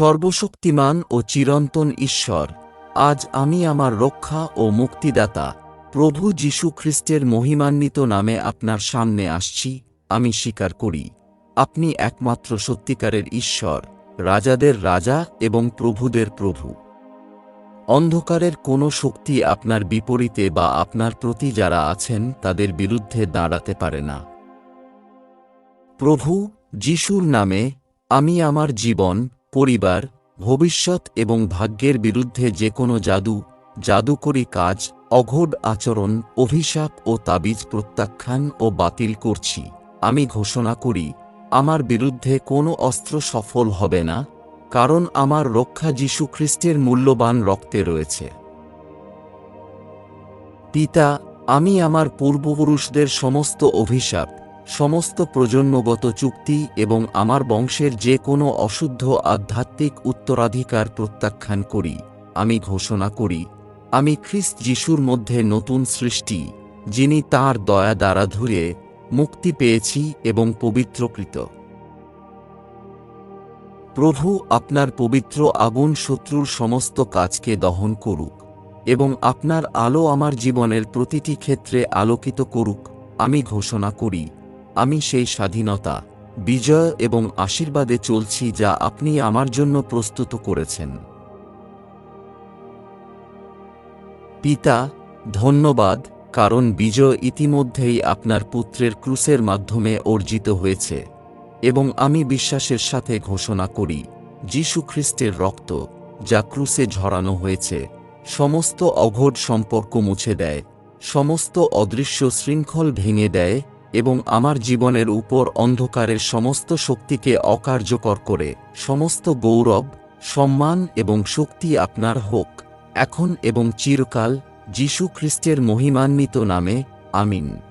সর্বশক্তিমান ও চিরন্তন ঈশ্বর। আজ আমি আমার রক্ষা ও মুক্তিদাতা, প্রভু যীশু খ্রিস্টের মহিমান্বিত নামে আপনার সামনে আসছি, আমি স্বীকার করি। আপনি একমাত্র সত্যিকারের ঈশ্বর, রাজাদের রাজা এবং প্রভুদের প্রভু। অন্ধকারের কোনো শক্তি আপনার বিপরীতে বা আপনার প্রতি যারা আছেন, তাদের বিরুদ্ধে দাঁড়াতে পারে না। প্রভু, যিশুর নামে, আমি আমার জীবন পরিবার, ভবিষ্যৎ এবং ভাগ্যের বিরুদ্ধে যে কোনো জাদু, জাদুকরী কাজ অঘোড আচরণ, অভিশাপ ও তাবিজ প্রত্যাখ্যান ও বাতিল করছি। আমি ঘোষণা করি, আমার বিরুদ্ধে কোনো অস্ত্র সফল হবে না, কারণ আমার রক্ষা যীশু খ্রিস্টের মূল্যবান রক্তে রয়েছে। পিতা, আমি আমার পূর্বপুরুষদের সমস্ত অভিশাপ সমস্ত প্রজন্মগত চুক্তি এবং আমার বংশের যে কোনো অশুদ্ধ আধ্যাত্মিক উত্তরাধিকার প্রত্যাখ্যান করি, আমি ঘোষণা করি, আমি খ্রিস্ট যিশুর মধ্যে নতুন সৃষ্টি, যিনি তাঁর দয়া দ্বারা ধরে মুক্তি পেয়েছি এবং পবিত্রকৃত। প্রভু আপনার পবিত্র আগুন শত্রুর সমস্ত কাজকে দহন করুক এবং আপনার আলো আমার জীবনের প্রতিটি ক্ষেত্রে আলোকিত করুক, আমি ঘোষণা করি। আমি সেই স্বাধীনতা, বিজয় এবং আশীর্বাদে চলছি যা আপনি আমার জন্য প্রস্তুত করেছেন। পিতা, ধন্যবাদ, কারণ বিজয় ইতিমধ্যেই আপনার পুত্রের ক্রুসের মাধ্যমে অর্জিত হয়েছে এবং আমি বিশ্বাসের সাথে ঘোষণা করি খ্রিস্টের রক্ত, যা ক্রুসে ঝরানো হয়েছে, সমস্ত অঘোর সম্পর্ক মুছে দেয়, সমস্ত অদৃশ্য শৃঙ্খল ভেঙে দেয় এবং আমার জীবনের উপর অন্ধকারের সমস্ত শক্তিকে অকার্যকর করে, সমস্ত গৌরব, সম্মান এবং শক্তি আপনার হোক, এখন এবং চিরকাল, যীশু খ্রিস্টের মহিমান্বিত নামে, আমিন।